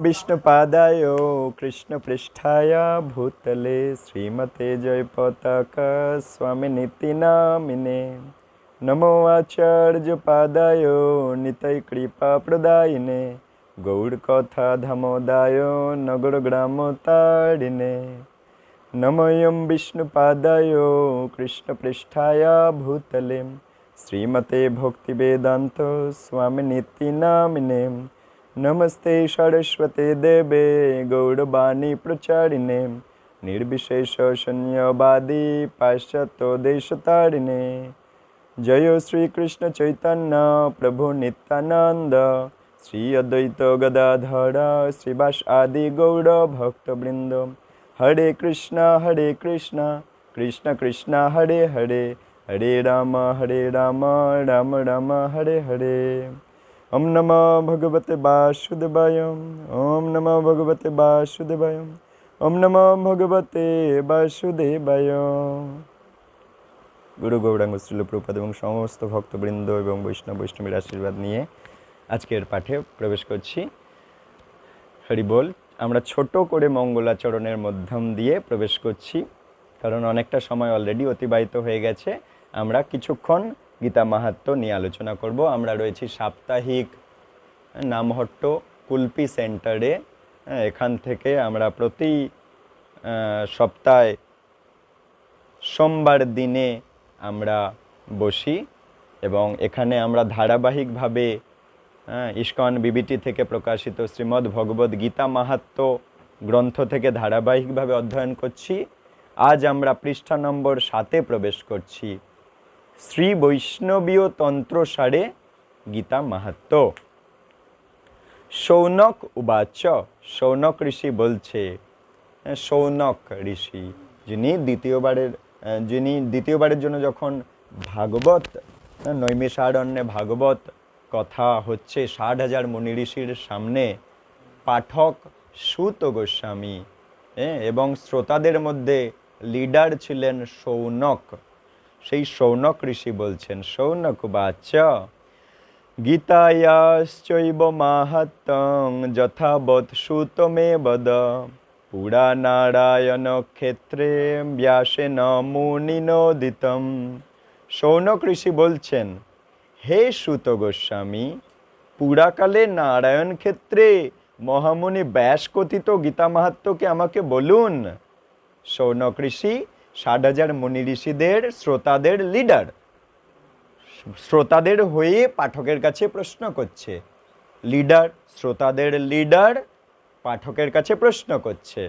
વિષ્ણુપાદાયો કૃષ્ણપૃષ્ઠાય ભૂતલે શ્રીમતે જય પતાક સ્વામી નીતિ નામિને નમો આચાર્ય પાદાયો નિતય કૃપા પ્રદાયને ગૌડ કથા ધમોદાયો નગર ગ્રામો તાડીને નમયમ વિષ્ણુપાદાયો કૃષ્ણપૃષ્ઠાય ભૂતલે શ્રીમતે ભક્તિ વેદાંત સ્વામી નીતિ નામિને નમસ્તે સરસ્વતે દેવે, ગૌડબાની પ્રચારીને, નિર્વિશેષ શૂન્યવાદી પાશ્ચાત્ય દેશ તારીને જયો શ્રી કૃષ્ણ ચૈતન્ય, પ્રભુ નિત્યાનંદ, શ્રી અદ્વૈત ગદાધર, શ્રીવાસ આદિ ગૌડ ભક્તવૃંદ. હરે કૃષ્ણ હરે કૃષ્ણ કૃષ્ણ કૃષ્ણ, હરે હરે હરે રામ હરે રામ રામ રામ, હરે હરે. ओम नमो भगवते वासुदेवाय ओम नमो भगवते वासुदेवाय ओम नमो भगवते বাসুদেবায় গুরু গৌরাঙ্গ শ্রীল প্রপাদ এবং সমস্ত ভক্তবৃন্দ এবং বৈষ্ণব বৈষ্ণবীর আশীর্বাদ নিয়ে আজকের পাঠে প্রবেশ করছি হরি বল আমরা ছোট করে মঙ্গলাচরণের মাধ্যম দিয়ে প্রবেশ করছি কারণ অনেকটা সময় অলরেডি অতিবাহিত হয়ে গেছে আমরা কিছুক্ষণ গীতা মাহাত্ম নিয়ে আলোচনা করব। আমরা রয়েছি সাপ্তাহিক নামহট্ট কুলপি সেন্টারে। হ্যাঁ, এখান থেকে আমরা প্রতি সপ্তাহে সোমবার দিনে আমরা বসি এবং এখানে আমরা ধারাবাহিকভাবে হ্যাঁ, ইস্কন বিবিটি থেকে প্রকাশিত শ্রীমদ্ ভগবদ্ গীতা মাহাত্ম গ্রন্থ থেকে ধারাবাহিকভাবে অধ্যয়ন করছি। আজ আমরা পৃষ্ঠা নম্বর সাতে প্রবেশ করছি। শ্রী বৈষ্ণবীয় তন্ত্রসারে গীতা মাহাত্ম। সৌনক উবাচ, সৌনক ঋষি বলছে সৌনক ঋষি, যিনি দ্বিতীয়বারের যিনি দ্বিতীয়বারের জন্য যখন ভাগবত নৈমিষারণ্যে ভাগবত কথা হচ্ছে, ষাট হাজার মুনি ঋষির সামনে পাঠক সুত গোস্বামী এবং শ্রোতাদের মধ্যে লিডার ছিলেন সৌনক। সেই সৌনক ঋষি বলছেন সৌনক বাচ্চা গীতায়াশ্চৈব মাহাত্মং যথাবৎ সুতমে বদ পুরা নারায়ণ ক্ষেত্রে ব্যাসেন মুনিনোদিতম সৌনক ঋষি বলছেন, হে সুত গোস্বামী, পুরাকালে নারায়ণ ক্ষেত্রে মহামুনি ব্যাস কথিত গীতা মাহাত্মকে আমাকে বলুন। সৌনক ঋষি ষাট হাজার মুনি ঋষিদের শ্রোতাদের লিডার শ্রোতাদের হয়ে পাঠকের কাছে প্রশ্ন করছে। লিডার শ্রোতাদের লিডার পাঠকের কাছে প্রশ্ন করছে।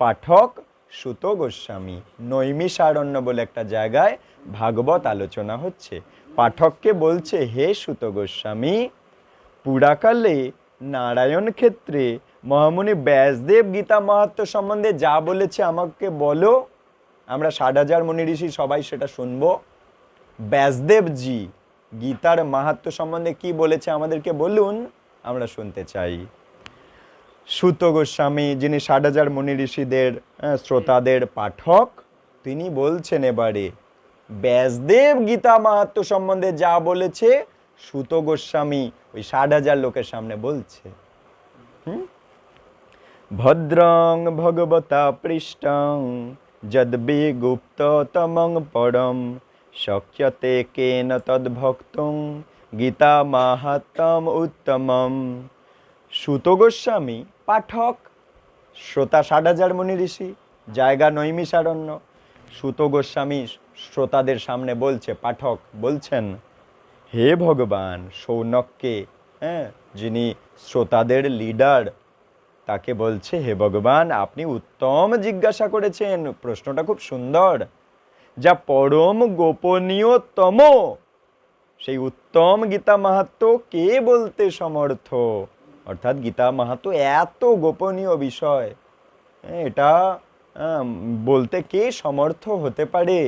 পাঠক সুত গোস্বামী নৈমিষারণ্য বলে একটা জায়গায় ভাগবত আলোচনা হচ্ছে। পাঠককে বলছে, হে সুত গোস্বামী, পুরাকালে নারায়ণ ক্ষেত্রে মহামুনি ব্যাসদেব গীতা মাহাত্ম সম্বন্ধে যা বলেছে আমাকে বলো। আমরা ষাট হাজার মুনি ঋষি সবাই সেটা শুনব। ব্যাসদেবজি গীতার মাহাত্ম সম্বন্ধে কি বলেছে আমাদেরকে বলুন, আমরা শুনতে চাই। সুত গোস্বামী, যিনি ষাট হাজার মুনি ঋষিদের শ্রোতাদের পাঠক, তিনি বলছেন এবারে, ব্যাসদেব গীতা মাহাত্ম সম্বন্ধে যা বলেছে, সুত গোস্বামী ওই ষাট হাজার লোকের সামনে বলছে? ভদ্রং ভগবতা পৃষ্টং যদ্বিগুপ্ততমং পরম শক্যতে কেন তদ্ভক্তুং গীতা মাহাত্ম উত্তমম সুত গোস্বামী, পাঠক, শ্রোতা ষাট মুনি ঋষি, জায়গা নৈমিষারণ্য সুত গোস্বামী শ্রোতাদের সামনে বলছে, পাঠক বলছেন, হে ভগবান, সৌনককে হ্যাঁ যিনি শ্রোতাদের লিডার তাকে বলছে হে ভগবান আপনি উত্তম জিজ্ঞাসা করেছেন। প্রশ্নটা খুব সুন্দর। যা পরম গোপনীয়তম। সেই উত্তম গীতা মাহাত্ম কে বলতে সমর্থ? অর্থাৎ গীতা মাহাত্ম এত গোপনীয় বিষয়। হ্যাঁ, এটা বলতে কে সমর্থ হতে পারে?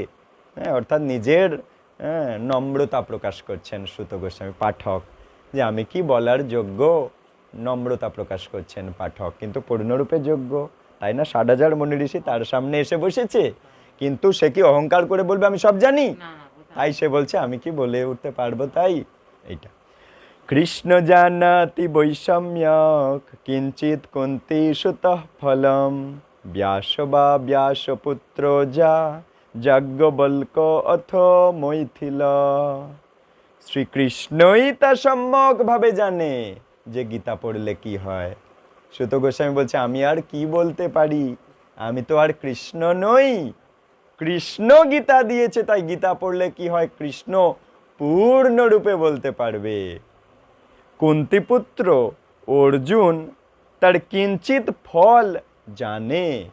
হ্যাঁ, অর্থাৎ নিজের নম্রতা প্রকাশ করছেন সুত গোস্বামী পাঠক যে আমি কি বলার যোগ্য? নম্রতা প্রকাশ করছেন পাঠক। কিন্তু পূর্ণরূপে যোগ্য তাই না? ষাট হাজার মনি ঋষি তার সামনে এসে বসেছে। কিন্তু সে কি অহংকার করে বলবে আমি সব জানি? তাই সে বলছে আমি কি বলে উঠতে পারব তাই? এইটা। কৃষ্ণ জানাতি বৈষম্যক কিঞ্চিত কুন্তি সুত ফলম। ব্যাস বা ব্যাসপুত্র যা যাজ্ঞবল্ক অথ মৈথিল। শ্রীকৃষ্ণই তা সম্যকভাবে জানে। যে গীতা পড়লে কি হয়? সুত গোস্বামী বলছে, আমি আর কি বলতে পারি? আমি তো আর কৃষ্ণ নই। কৃষ্ণ গীতা দিয়েছে, তাই গীতা পড়লে কি হয়? কৃষ্ণ পূর্ণরূপে বলতে পারবে। কুন্তিপুত্র অর্জুন তার কিঞ্চিত ফল জানে।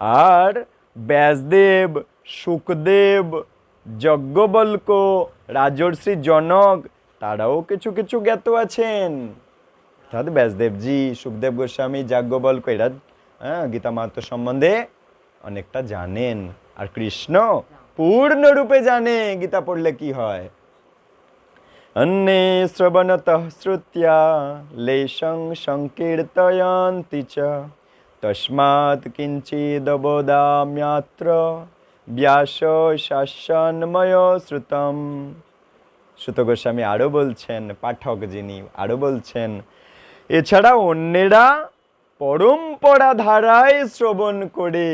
আর ব্যাসদেব, সুখদেব, যজ্ঞবল্ক, রাজর্ষি জনক তারাও কিছু কিছু জ্ঞাত আছেন। অর্থাৎ ব্যাসদেবজি, সুখদেব গোস্বামী, যাজ্ঞবল্ক, এরা হ্যাঁ গীতা মাহাত্ম সম্বন্ধে অনেকটা জানেন। আর কৃষ্ণ পূর্ণরূপে জানে গীতা পড়লে কি হয়। অন্যে শ্রবণতঃ শ্রুত্য়া, লেশং সংকীর্তয়ন্তি চ, তস্মাৎ কিঞ্চিদবদাম্যাত্র ব্যাস শাসনময় শ্রুতম। সুত গোস্বামী আরও বলছেন, পাঠক যিনি আরও বলছেন, এছাড়া অন্যেরা পরম্পরা ধারায় শ্রবণ করে,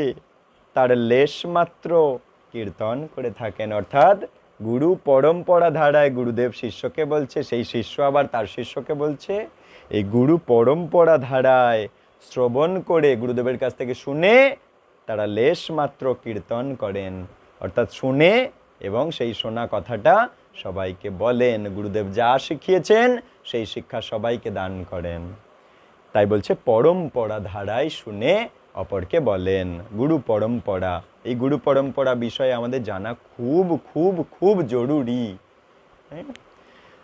তার লেশ মাত্র কীর্তন করে থাকেন। অর্থাৎ গুরু পরম্পরা ধারায় গুরুদেব শিষ্যকে বলছে, সেই শিষ্য আবার তার শিষ্যকে বলছে, এই গুরু পরম্পরা ধারায় শ্রবণ করে গুরুদেবের কাছ থেকে শুনে তারা লেশ মাত্র কীর্তন করেন। অর্থাৎ শুনে এবং সেই শোনা কথাটা সবাইকে বলেন, গুরুদেব যা শিখিয়েছেন, সেই শিক্ষা সবাইকে দান করেন। তাই বলছে, পরম্পরা ধারায় শুনে অপরকে বলেন, গুরু পরম্পরা। এই গুরু পরম্পরা বিষয়ে আমাদের জানা খুব খুব খুব জরুরি। হ্যাঁ?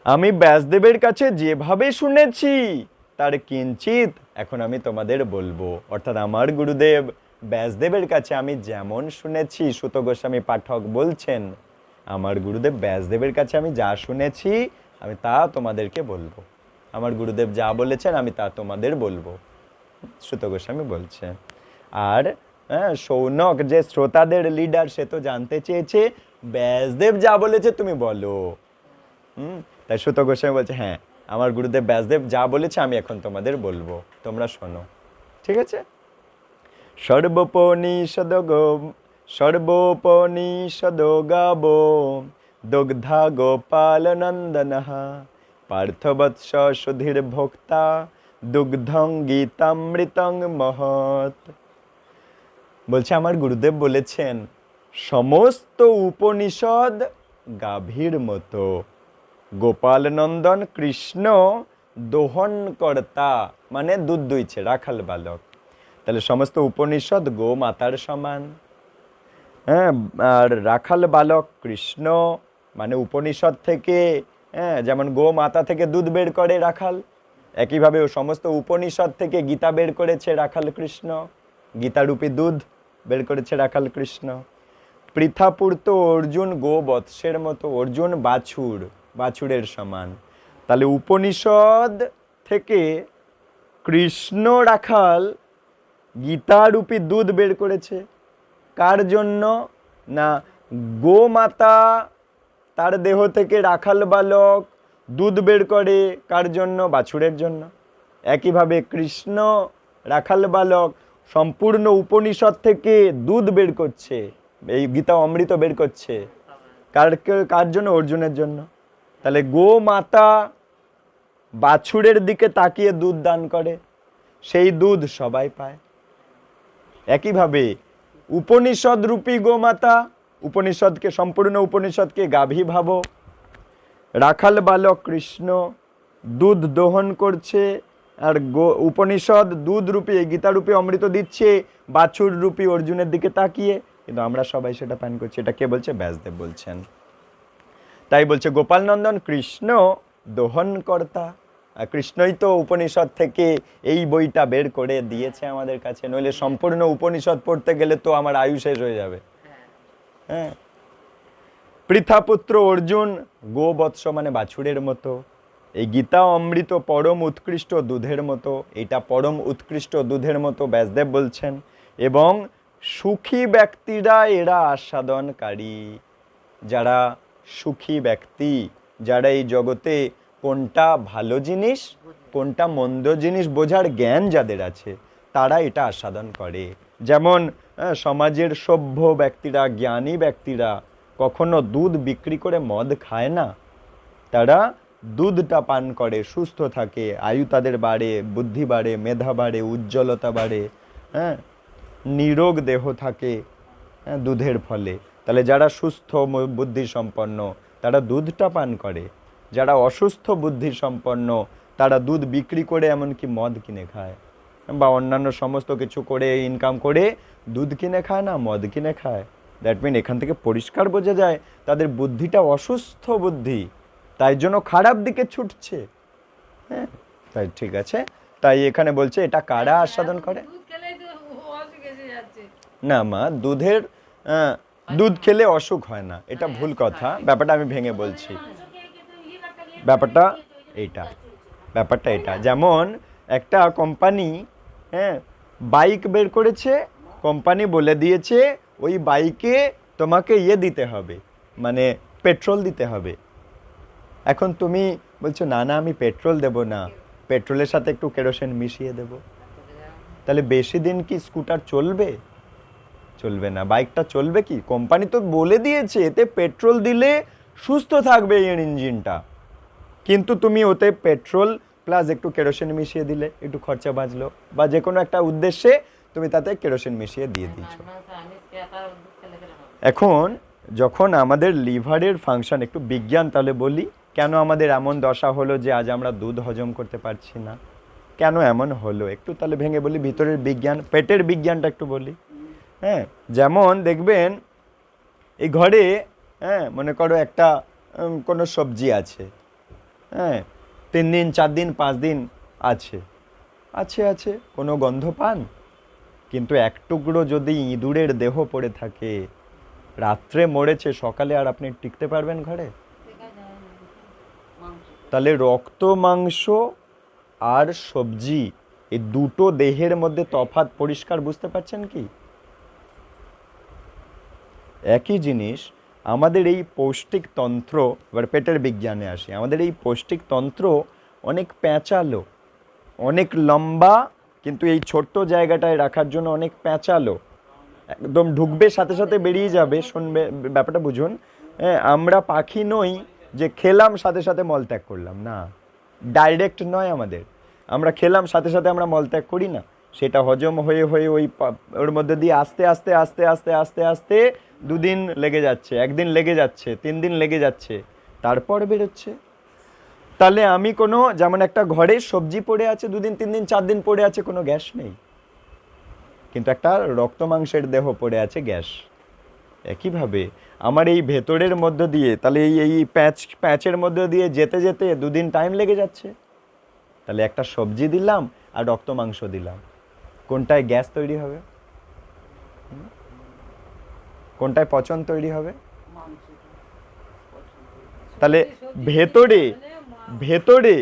আমি ব্যাসদেবের কাছে যেভাবে শুনেছি, তার কিঞ্চিত এখন আমি তোমাদের বলব। অর্থাৎ আমার গুরুদেব ব্যাসদেবের কাছে আমি যেমন শুনেছি, সুত গোস্বামী পাঠক বলছেন আমার গুরুদেব ব্যাসদেবের কাছে আমি যা শুনেছি, আমি তা তোমাদেরকে বলব। আমার গুরুদেব যা বলেছেন, আমি তা তোমাদের বলব। শ্রুত গোস্বামী বলছে। আর হ্যাঁ সৌনক যে শ্রোতাদের লিডার সে তো জানতে চেয়েছে, ব্যাসদেব যা বলেছে তুমি বলো। হুম, তাই শ্রুত গোস্বামী বলছে হ্যাঁ আমার গুরুদেব ব্যাসদেব যা বলেছে, আমি এখন তোমাদের বলব। তোমরা শোনো। ঠিক আছে? সর্বপনিষদ সর্বোপনিষদ গাবো। দুগ্ধা গোপাল নন্দন। পার্থবৎস সুধীর ভোক্তা দুগ্ধং গীতামৃতং মহৎ। বলছে, আমার গুরুদেব বলেছেন, সমস্ত উপনিষদ গাভীর মতো। গোপাল নন্দন কৃষ্ণ দোহনকর্তা মানে দুধ দুইছে, রাখাল বালক। তাহলে সমস্ত উপনিষদ গো মাতার সমান। হ্যাঁ আর রাখাল বালক কৃষ্ণ মানে উপনিষদ থেকে হ্যাঁ যেমন গো মাতা থেকে দুধ বের করে রাখাল, একইভাবে ও সমস্ত উপনিষদ থেকে গীতা বের করেছে রাখাল কৃষ্ণ, গীতারূপী দুধ বের করেছে রাখাল কৃষ্ণ। পৃথাপুর তো অর্জুন গো বৎসের মতো, অর্জুন বাছুর, বাছুরের সমান। তাহলে উপনিষদ থেকে কৃষ্ণ, রাখাল, গীতারূপী দুধ বের করেছে। কার জন্য? না, গোমাতা তার দেহ থেকে রাখাল বালক দুধ বের করে কার জন্য? বাছুরের জন্য। একইভাবে কৃষ্ণ রাখাল বালক সম্পূর্ণ উপনিষদ থেকে দুধ বের করছে, এই গীতা অমৃত বের করছে। কার কার জন্য? অর্জুনের জন্য। তাহলে গো মাতা বাছুরের দিকে তাকিয়ে দুধ দান করে, সেই দুধ সবাই পায়। একইভাবে উপনিষদ রূপী গোমাতা, উপনিষদকে, সম্পূর্ণ উপনিষদকে গাভী ভাবো। রাখাল বালক কৃষ্ণ, দুধ দহন করছে, আর গো, উপনিষদ দুধ রূপী গীতারূপী অমৃত দিচ্ছে বাছুর রূপী অর্জুনের দিকে তাকিয়ে। কিন্তু আমরা সবাই সেটা পান করছি, এটা কে বলছে? ব্যাসদেব বলছেন। তাই বলছে, গোপাল নন্দন কৃষ্ণ দোহনকর্তা কৃষ্ণই তো উপনিষদ থেকে এই বইটা বের করে দিয়েছে আমাদের কাছে, নইলে সম্পূর্ণ উপনিষদ পড়তে গেলে তো আমার আয়ু শেষ হয়ে যাবে। হ্যাঁ। পৃথাপুত্র অর্জুন গোবৎস মানে বাছুরের মতো, এই গীতা অমৃত পরম উৎকৃষ্ট দুধের মতো, এটা পরম উৎকৃষ্ট দুধের মতো ব্যাসদেব বলছেন, এবং সুখী ব্যক্তিরা এরা আস্বাদনকারী। যারা সুখী ব্যক্তি, যারা এই জগতে কোনটা ভালো জিনিস, কোনটা মন্দ জিনিস বোঝার জ্ঞান যাদের আছে, তারা এটা আস্বাদন করে। যেমন সমাজের সভ্য ব্যক্তিরা, জ্ঞানী ব্যক্তিরা কখনো দুধ বিক্রি করে মদ খায় না? তারা দুধটা পান করে, সুস্থ থাকে, আয়ু তাদের বাড়ে, বুদ্ধি বাড়ে, মেধা বাড়ে, উজ্জ্বলতা বাড়ে হ্যাঁ? নিরোগ দেহ থাকে হ্যাঁ দুধের ফলে। তাহলে যারা সুস্থ বুদ্ধি সম্পন্ন তারা দুধটা পান করে। যারা অসুস্থ বুদ্ধি সম্পন্ন তারা দুধ বিক্রি করে এমনকি মদ কিনে খায়। বা অন্যান্য সমস্ত কিছু করে ইনকাম করে দুধ কিনে খায় না মদ কিনে খায়। দ্যাট মিন এখান থেকে পরিষ্কার বোঝা যায় তাদের বুদ্ধিটা অসুস্থ বুদ্ধি তাই জন্য খারাপ দিকে ছুটছে। হ্যাঁ তাই ঠিক আছে। তাই এখানে বলছে এটা কারা আস্বাদন করে? না মা দুধের দুধ খেলে অসুখ হয় না। এটা ভুল কথা ব্যাপারটা আমি ভেঙে বলছি। ব্যাপারটা এইটা। ব্যাপারটা এটা যেমন একটা কোম্পানি হ্যাঁ বাইক বের করেছে কোম্পানি বলে দিয়েছে ওই বাইকে তোমাকে ইয়ে দিতে হবে মানে পেট্রোল দিতে হবে। এখন তুমি বলছো না না আমি পেট্রোল দেব না। পেট্রোলের সাথে একটু কেরোসিন মিশিয়ে দেব। তাহলে বেশি দিন কি স্কুটার চলবে? চলবে না। বাইকটা চলবে কি? কোম্পানি তো বলে দিয়েছে এতে পেট্রোল দিলে সুস্থ থাকবে এই ইঞ্জিনটা কিন্তু তুমি ওতে পেট্রোল প্লাস একটু কেরোসিন মিশিয়ে দিলে, একটু খরচা বাঁচলো বা যে কোনো একটা উদ্দেশ্যে তুমি তাতে কেরোসিন মিশিয়ে দিয়ে হবে এখন যখন আমাদের লিভারের ফাংশন একটু বিজ্ঞান তাহলে বলি, কেন আমাদের এমন দশা হলো যে আজ আমরা দুধ হজম করতে পারছি না? কেন এমন হলো? একটু তাহলে ভেঙে বলি, ভিতরের বিজ্ঞান, পেটের বিজ্ঞানটা একটু বলি। হ্যাঁ যেমন দেখবেন এই ঘরে হ্যাঁ মনে করো একটা কোনো সবজি আছে। হ্যাঁ তিন দিন, চার দিন, পাঁচ দিন আছে। আছে আছে, কোনো গন্ধ পান? কিন্তু এক টুকরো যদি ইঁদুরের দেহ পড়ে থাকে, রাত্রে মরেছে, সকালে আর আপনি টিকতে পারবেন ঘরে? তাহলে রক্ত, মাংস আর সবজি, এই দুটো দেহের মধ্যে তফাৎ পরিষ্কার বুঝতে পারছেন কি? একই জিনিস আমাদের এই পৌষ্টিক তন্ত্র এবার পেটের বিজ্ঞানে আসি আমাদের এই পৌষ্টিক তন্ত্র অনেক প্যাঁচালো অনেক লম্বা কিন্তু এই ছোট্ট জায়গাটায় রাখার জন্য অনেক প্যাঁচালো। একদম ঢুকবে সাথে সাথে বেরিয়ে যাবে শুনবে ব্যাপারটা বুঝুন। হ্যাঁ, আমরা পাখি নই যে খেলাম সাথে সাথে মলত্যাগ করলাম না। ডাইরেক্ট নয় আমাদের। আমরা খেলাম সাথে সাথে আমরা মলত্যাগ করি না। সেটা হজম হয়ে হয়ে ওই ওর মধ্যে দিয়ে আস্তে আস্তে আস্তে আস্তে আস্তে আস্তে দুদিন লেগে যাচ্ছে, একদিন লেগে যাচ্ছে, তিন দিন লেগে যাচ্ছে, তারপর বেরোচ্ছে। তাহলে আমি কোনো, যেমন একটা ঘরে সবজি পড়ে আছে দুদিন, তিন দিন, চার দিন পড়ে আছে, কোনো গ্যাস নেই। কিন্তু একটা রক্ত মাংসের দেহ পড়ে আছে, গ্যাস। একইভাবে আমার এই ভেতরের মধ্য দিয়ে, তাহলে এই এই প্যাঁচ, প্যাঁচের মধ্য দিয়ে যেতে যেতে দুদিন টাইম লেগে যাচ্ছে। তাহলে একটা সবজি দিলাম আর রক্ত মাংস দিলাম। কোনটায় গ্যাস তৈরি হবে? কোনটায় পচন তৈরি হবে? তাহলে ভেতরে ভেতরে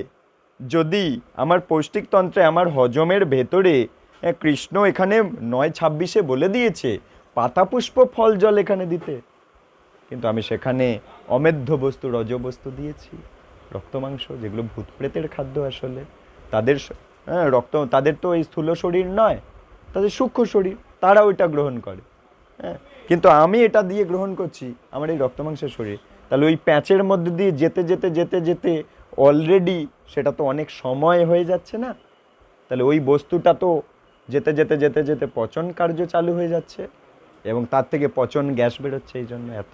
যদি আমার পৌষ্টিকতন্ত্রে আমার হজমের ভেতরে কৃষ্ণ এখানে নয় ছাব্বিশে বলে দিয়েছে পাতা পুষ্প ফল জল এখানে দিতে। কিন্তু আমি সেখানে অমেধ্য বস্তু রজ বস্তু দিয়েছি। রক্ত মাংস যেগুলো ভূত প্রেতের খাদ্য আসলে, তাদের হ্যাঁ রক্ত, তাদের তো এই স্থূল শরীর নয়, তাদের সূক্ষ্ম শরীর তারা ওইটা গ্রহণ করে হ্যাঁ। কিন্তু আমি এটা দিয়ে গ্রহণ করছি আমার এই রক্ত মাংসের শরীর। তাহলে ওই প্যাঁচের মধ্যে দিয়ে যেতে যেতে যেতে যেতে অলরেডি সেটা তো অনেক সময় হয়ে যাচ্ছে না? তাহলে ওই বস্তুটা তো যেতে যেতে যেতে যেতে পচন কার্য চালু হয়ে যাচ্ছে এবং তার থেকে পচন গ্যাস বেরোচ্ছে এই জন্য এত।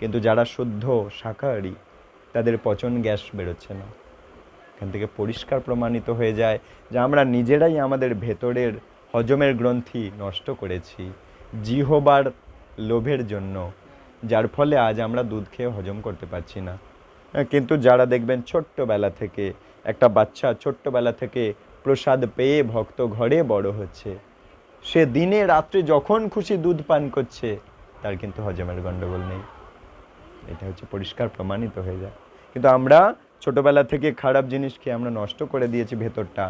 কিন্তু যারা শুদ্ধ, শাকাহারী, তাদের পচন গ্যাস বেরোচ্ছে না। এখান থেকে পরিষ্কার প্রমাণিত হয়ে যায় যে আমরা নিজেরাই আমাদের ভেতরের হজমের গ্রন্থি নষ্ট করেছি জিহবার লোভের জন্য যার ফলে আজ আমরা দুধ খেয়ে হজম করতে পারছি না। হ্যাঁ, কিন্তু যারা দেখবেন ছোট্টবেলা থেকে একটা বাচ্চা ছোট্টবেলা থেকে প্রসাদ পেয়ে ভক্ত ঘরে বড় হচ্ছে সে দিনে রাত্রে যখন খুশি দুধ পান করছে তার কিন্তু হজমের গণ্ডগোল নেই। এটা হচ্ছে পরিষ্কার প্রমাণিত হয়ে যায়। কিন্তু আমরা ছোটবেলা থেকে খারাপ জিনিস খেয়ে আমরা নষ্ট করে দিয়েছি ভেতরটা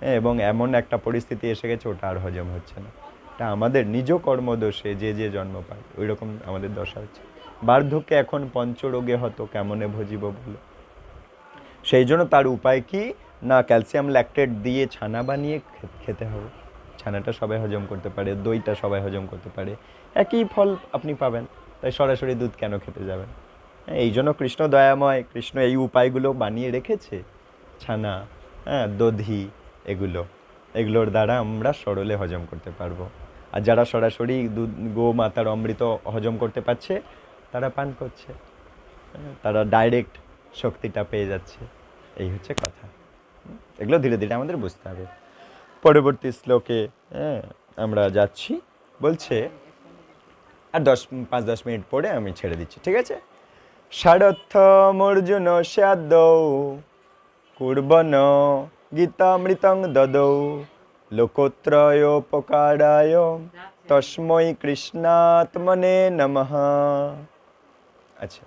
হ্যাঁ, এবং এমন একটা পরিস্থিতি এসে গেছে ওটা আর হজম হচ্ছে না। এটা আমাদের নিজ কর্মদোষে যে যে জন্ম পায় ওই রকম আমাদের দশা হচ্ছে। বার্ধক্যে এখন পঞ্চরোগে হতো কেমনে ভজিব বলো? সেই জন্য তার উপায় কি? না ক্যালসিয়াম ল্যাকটেট দিয়ে ছানা বানিয়ে খেতে হবে। ছানাটা সবাই হজম করতে পারে দইটা সবাই হজম করতে পারে। একই ফল আপনি পাবেন তাই সরাসরি দুধ কেন খেতে যাবেন? এই জন্য কৃষ্ণ দয়াময় কৃষ্ণ এই উপায়গুলো বানিয়ে রেখেছে। ছানা হ্যাঁ দধি এগুলো এগুলোর দ্বারা আমরা সরলে হজম করতে পারব। আর যারা সরাসরি দুধ গো মাতার অমৃত হজম করতে পারছে তারা পান করছে। হ্যাঁ, তারা ডাইরেক্ট শক্তিটা পেয়ে যাচ্ছে। এই হচ্ছে কথা। এগুলো ধীরে ধীরে আমাদের বুঝতে হবে। পরবর্তী শ্লোকে হ্যাঁ আমরা যাচ্ছি। বলছে আর দশ পাঁচ দশ মিনিট পরে আমি ছেড়ে দিচ্ছি। ঠিক আছে? ষাড়থম অর্জুন স্যাদৌ কুর্বন গীতামৃতং দদৌ, লোকোত্রয়োপকারায় তস্মৈ কৃষ্ণাত্মনে নমঃ। আচ্ছা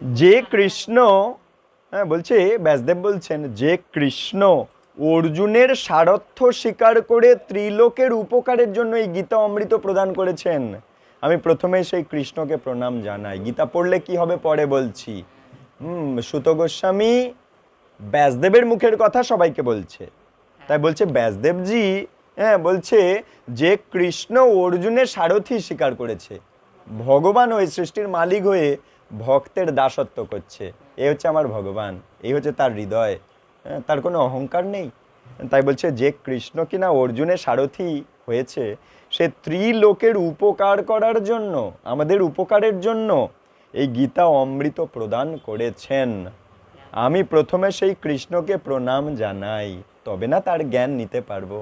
যে কৃষ্ণ হ্যাঁ বলছে, ব্যাসদেব বলছেন, যে কৃষ্ণ অর্জুনের সারথ্য স্বীকার করে ত্রিলোকের উপকারের জন্য এই গীতা অমৃত প্রদান করেছেন আমি প্রথমে সেই কৃষ্ণকে প্রণাম জানাই। গীতা পড়লে কি হবে পরে বলছি। হুম সুত গোস্বামী ব্যাসদেবের মুখের কথা সবাইকে বলছে। তাই বলছে ব্যাসদেবজি হ্যাঁ বলছে যে কৃষ্ণ অর্জুনের সারথি স্বীকার করেছে। ভগবান হয়ে সৃষ্টির মালিক হয়ে ভক্তের দাসত্ব করছে। এ হচ্ছে আমার ভগবান এই হচ্ছে তার হৃদয়। হ্যাঁ, তার কোনো অহংকার নেই? তাই বলছে যে কৃষ্ণ কিনা অর্জুনের সারথি হয়েছে সে ত্রিলোকের উপকার করার জন্য আমাদের উপকারের জন্য এই গীতা অমৃত প্রদান করেছেন। আমি প্রথমে সেই কৃষ্ণকে প্রণাম জানাই তবে না তার জ্ঞান নিতে পারব।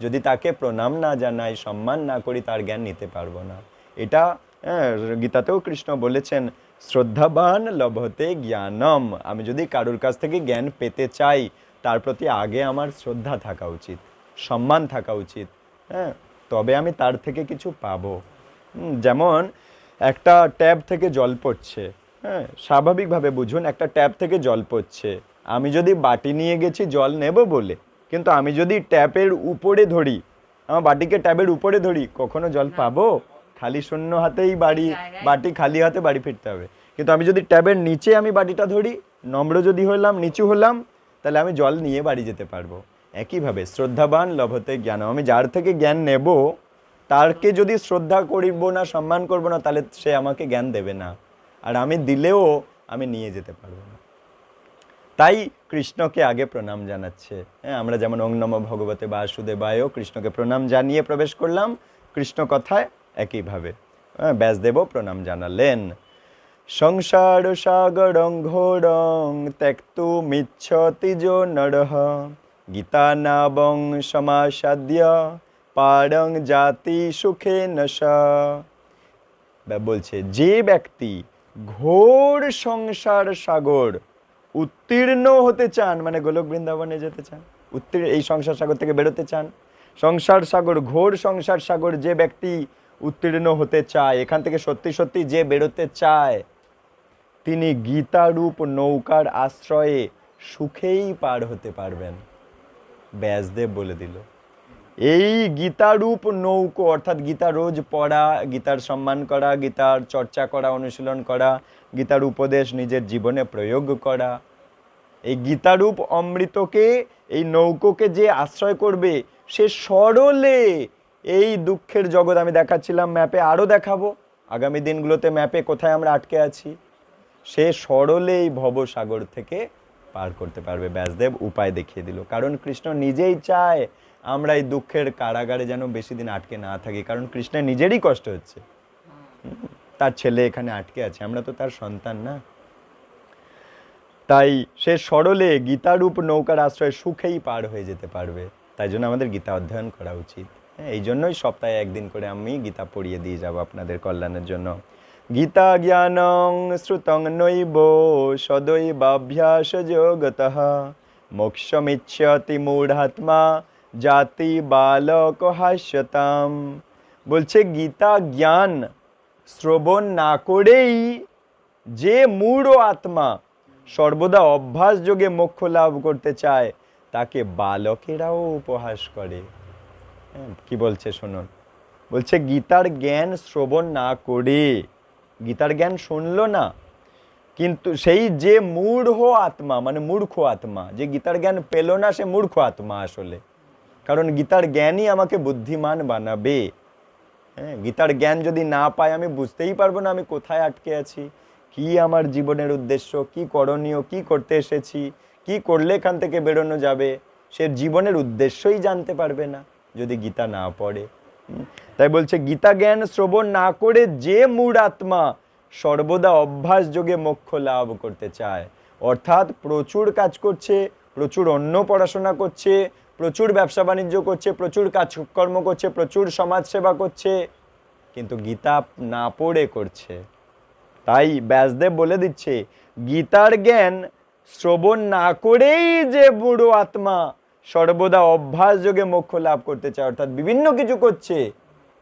যদি তাকে প্রণাম না জানাই সম্মান না করি তার জ্ঞান নিতে পারব না। এটা হ্যাঁ, গীতাতেও কৃষ্ণ বলেছেন শ্রদ্ধাবান লভতে জ্ঞানম। আমি যদি কারোর কাছ থেকে জ্ঞান পেতে চাই তার প্রতি আগে আমার শ্রদ্ধা থাকা উচিত সম্মান থাকা উচিত হ্যাঁ? তবে আমি তার থেকে কিছু পাবো। যেমন একটা ট্যাব থেকে জল পড়ছে হ্যাঁ? স্বাভাবিকভাবে বুঝুন একটা ট্যাব থেকে জল পড়ছে। আমি যদি বাটি নিয়ে গেছি জল নেব বলে কিন্তু আমি যদি ট্যাপের উপরে ধরি আমার বাটিকে ট্যাবের উপরে ধরি কখনো জল পাবো? খালি শূন্য হাতেই বাড়ি বাটি খালি হাতে বাড়ি ফিরতে হবে। কিন্তু আমি যদি ট্যাবের নিচে আমি বাটিটা ধরি নম্র যদি হলাম নিচু হলাম তাহলে আমি জল নিয়ে বাড়ি যেতে পারব। একইভাবে শ্রদ্ধাবান লভতে জ্ঞান। আমি যার থেকে জ্ঞান নেব, তারকে যদি শ্রদ্ধা করিব না, সম্মান করব না, তাহলে সে আমাকে জ্ঞান দেবে না। আর আমি দিলেও আমি নিয়ে যেতে পারব না। তাই কৃষ্ণকে আগে প্রণাম জানাচ্ছে। হ্যাঁ আমরা যেমন ওং নম ভগবতে বাসুদেবায় কৃষ্ণকে প্রণাম জানিয়ে প্রবেশ করলাম। কৃষ্ণ কথায় একইভাবে হ্যাঁ ব্যাসদেবও প্রণাম জানালেন। সংসার সাগরং ঘোরং ত্যক্তু মিচ্ছতি যো নরহ। গীতা নাবং সমাসাদ্য, পারং জাতি সুখে নশা। বলছে, যে ব্যক্তি ঘোর সংসার সাগর উত্তীর্ণ হতে চান মানে গোলক বৃন্দাবনে যেতে চান, উত্তীর্ণ, এই সংসার সাগর থেকে বেরোতে চান, সংসার সাগর, ঘোর সংসার সাগর, যে ব্যক্তি উত্তীর্ণ হতে চায়, এখান থেকে সত্যি সত্যি যে বেরোতে চায় তিনি গীতারূপ নৌকার আশ্রয়ে সুখেই পার হতে পারবেন। ব্যাসদেব বলে দিল। এই গীতারূপ নৌকো, অর্থাৎ গীতা রোজ পড়া, গীতার সম্মান করা, গীতার চর্চা করা, অনুশীলন করা, গীতার উপদেশ নিজের জীবনে প্রয়োগ করা, এই গীতারূপ অমৃতকে, এই নৌকোকে যে আশ্রয় করবে, সে সরলে এই দুঃখের জগৎ আমি দেখাচ্ছিলাম, ম্যাপে আরও দেখাবো। আগামী দিনগুলোতে ম্যাপে কোথায় আমরা আটকে আছি সে সরলেই ভবসাগর থেকে পার করতে পারবে। ব্যাসদেব উপায় দেখিয়ে দিল। কারণ কৃষ্ণ নিজেই চায় আমরা এই দুঃখের কারাগারে যেন বেশি দিন আটকে না থাকি। কারণ কৃষ্ণের নিজেরই কষ্ট হচ্ছে। তার ছেলে এখানে আটকে আছে। আমরা তো তার সন্তান না। তাই সে সরলে গীতারূপ নৌকার আশ্রয় সুখেই পার হয়ে যেতে পারবে। তাই জন্য আমাদের গীতা অধ্যয়ন করা উচিত। হ্যাঁ এই জন্যই সপ্তাহে একদিন করে আমি গীতা পড়িয়ে দিয়ে যাব আপনাদের কল্যাণের জন্য। গীতা জ্ঞানং শ্রুতং নৈব সদৈবাভ্যাস যোগত মোক্ষমিচ্ছতি মূঢ়াত্মা জাতি বালক হাস্যতাম বলছে গীতা জ্ঞান শ্রবণ না করেই যে মূঢ় আত্মা সর্বদা অভ্যাস যোগে মোক্ষ লাভ করতে চায় তাকে বালকেরাও উপহাস করে কি বলছে, শুনুন। বলছে গীতার জ্ঞান শ্রবণ না করে গীতার জ্ঞান শুনলো না, কিন্তু সেই যে মূঢ় আত্মা মানে মূর্খ আত্মা, যে গীতার জ্ঞান পেল না, সে মূর্খ আত্মা আসলে। কারণ গীতার জ্ঞানই আমাকে বুদ্ধিমান বানাবে। হ্যাঁ গীতার জ্ঞান যদি না পাই, আমি বুঝতেই পারব না আমি কোথায় আটকে আছি, কি আমার জীবনের উদ্দেশ্য, কি করণীয়, কি করতে এসেছি, কি করলে এখান থেকে বেরোনো যাবে, সে জীবনের উদ্দেশ্যই জানতে পারবে না, যদি গীতা না পড়ে। তাই বলছে, গীতা জ্ঞান শ্রবণ না করে যে মূঢ় আত্মা সর্বদা অভ্যাস যোগে মোক্ষ লাভ করতে চায়। অর্থাৎ প্রচুর কাজ করছে, প্রচুর অন্য পড়াশোনা করছে, প্রচুর ব্যবসা বাণিজ্য করছে, প্রচুর কাজকর্ম করছে, প্রচুর সমাজ সেবা করছে। কিন্তু গীতা না পড়ে করছে। তাই ব্যাসদেব বলে দিচ্ছে, গীতার জ্ঞান শ্রবণ না করেই যে বুড়ো আত্মা সর্বদা অভ্যাস যোগে মোক্ষ লাভ করতে চায়, অর্থাৎ বিভিন্ন কিছু করছে,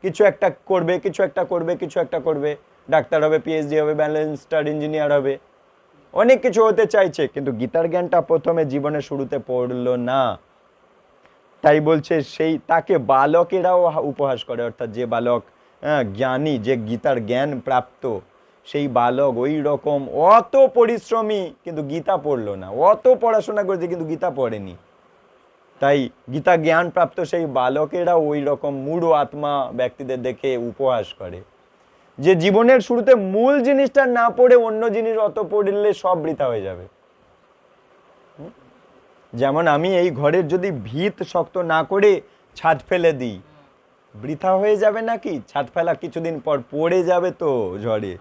কিছু একটা করবে, কিছু একটা করবে, কিছু একটা করবে। ডাক্তার হবে পিএইচডি হবে ব্যালেন্স স্টার ইঞ্জিনিয়ার হবে। অনেক কিছু হতে চাইছে, কিন্তু গীতার জ্ঞানটা প্রথমে জীবনে শুরুতে পড়ল না। তাই বলছে, সেই তাকে বালকেরাও উপহাস করে, অর্থাৎ যে বালক জ্ঞানী, যে গীতার জ্ঞান প্রাপ্ত, সেই বালক ওই রকম অত পরিশ্রমী, কিন্তু গীতা পড়ল না। অত পড়াশোনা করেছে, কিন্তু গীতা পড়েনি। তাই গীতা জ্ঞান প্রাপ্ত সেই বালকেরা ওই রকম মূঢ় আত্মা ব্যক্তিদের দেখে উপহাস করে। যে জীবনের শুরুতে মূল জিনিসটা না পড়ে অন্য জিনিস অত পড়লে সব বৃথা হয়ে যাবে। যেমন আমি এই ঘরের যদি ভিত শক্ত না করে ছাদ ফেলে দিই বৃথা হয়ে যাবে নাকি? ছাদ ফেলা কিছুদিন পর পড়ে যাবে তো ঝড়ে।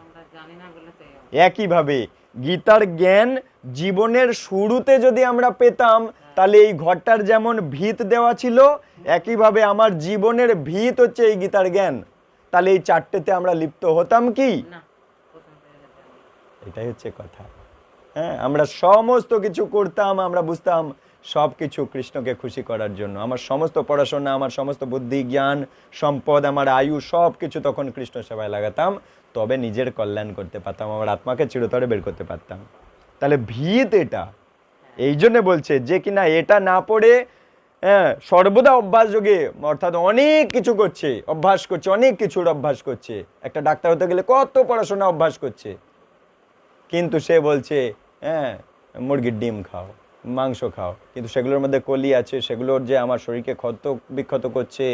একইভাবে গীতার জ্ঞান জীবনের শুরুতে যদি আমরা পেতাম তাহলে এই ঘরটার যেমন ভিত দেওয়া ছিল একইভাবে আমার জীবনের ভিত হচ্ছে এই গীতার জ্ঞান। তাহলে এই চারটেতে আমরা লিপ্ত হতাম কি। এটাই হচ্ছে কথা। হ্যাঁ আমরা সমস্ত কিছু করতাম আমরা বুঝতাম সব কিছু কৃষ্ণকে খুশি করার জন্য। আমার সমস্ত পড়াশোনা আমার সমস্ত বুদ্ধি জ্ঞান সম্পদ আমার আয়ু সব কিছু তখন কৃষ্ণ সেবায় লাগাতাম। তবে নিজের কল্যাণ করতে পারতাম আমার আত্মাকে চিরতরে বের করতে পারতাম। তাহলে ভিত এটা। এই জন্য বলছে যে কিনা এটা না পড়ে হ্যাঁ সর্বদা অভ্যাস যোগে, অর্থাৎ অনেক কিছু করছে, অভ্যাস করছে, অনেক কিছুর অভ্যাস করছে। একটা ডাক্তার হতে গেলে কত পড়াশোনা অভ্যাস করছে। কিন্তু সে বলছে হ্যাঁ মুরগির ডিম খাও, মাংস খাও, কিন্তু সেগুলোর মধ্যে কলি আছে, সেগুলোর যে আমার শরীরকে ক্ষত বিক্ষত করছে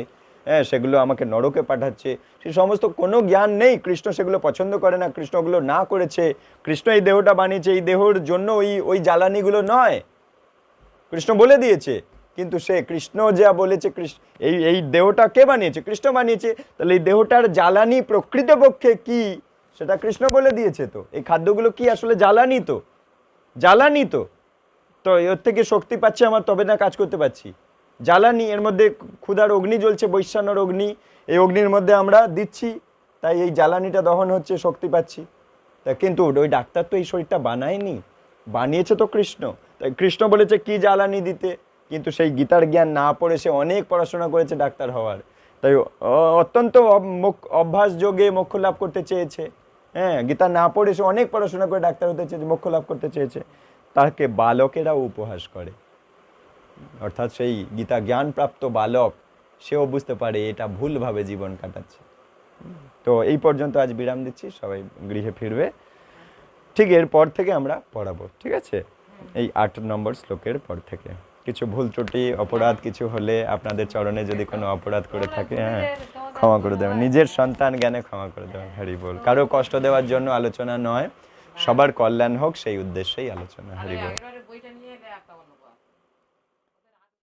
হ্যাঁ সেগুলো আমাকে নরকে পাঠাচ্ছে। সে সমস্ত কোনো জ্ঞান নেই, কৃষ্ণ সেগুলো পছন্দ করে না কৃষ্ণগুলো না করেছে। কৃষ্ণ এই দেহটা বানিয়েছে, এই দেহর জন্য ওই ওই জ্বালানিগুলো নয়। কৃষ্ণ বলে দিয়েছে, কিন্তু সে কৃষ্ণ যা বলেছে, কৃষ্ণ, এই এই দেহটা কে বানিয়েছে? কৃষ্ণ বানিয়েছে, তাহলে এই দেহটার জ্বালানি প্রকৃতপক্ষে কি? সেটা কৃষ্ণ বলে দিয়েছে তো। এই খাদ্যগুলো কি আসলে জ্বালানি তো? জ্বালানি তো। তো এর থেকে শক্তি পাচ্ছি আমার, তবে না কাজ করতে পারছি। জ্বালানি, এর মধ্যে ক্ষুধার অগ্নি জ্বলছে বৈশ্বানোর অগ্নি, এই অগ্নির মধ্যে আমরা দিচ্ছি, তাই এই জ্বালানিটা দহন হচ্ছে, শক্তি পাচ্ছি। তা কিন্তু ওই ডাক্তার তো এই শরীরটা বানায়নি, বানিয়েছে তো কৃষ্ণ। তাই কৃষ্ণ বলেছে, কি জ্বালানি দিতে? কিন্তু সেই গীতার জ্ঞান না পড়ে সে অনেক পড়াশোনা করেছে ডাক্তার হওয়ার। তাই অত্যন্ত অভ্যাস যোগে মোক্ষ লাভ করতে চেয়েছে। হ্যাঁ গীতা না পড়ে সে অনেক পড়াশোনা করে ডাক্তার হতে চেয়েছে, মোক্ষ লাভ করতে চেয়েছে। তাকে বালকেরাও উপহাস করে। অর্থাৎ সেই গীতা জ্ঞানপ্রাপ্ত বালক, সেও বুঝতে পারে এটা ভুলভাবে জীবন কাটাচ্ছে। তো এই পর্যন্ত আজ বিরাম দিচ্ছি, সবাই গৃহে ফিরবে। ঠিক এরপর থেকে আমরা পড়াবো, ঠিক আছে? এই আট নম্বর শ্লোকের পর থেকে। কিছু ভুল ত্রুটি, অপরাধ কিছু হলে আপনাদের চরণে যদি কোনো অপরাধ করে থাকে হ্যাঁ ক্ষমা করে দেবেন। নিজের সন্তান জ্ঞানে ক্ষমা করে দেবেন, হরি বল। কারও কষ্ট দেওয়ার জন্য আলোচনা নয়, সবার কল্যাণ হোক, সেই উদ্দেশ্যেই আলোচনা, হরি বল।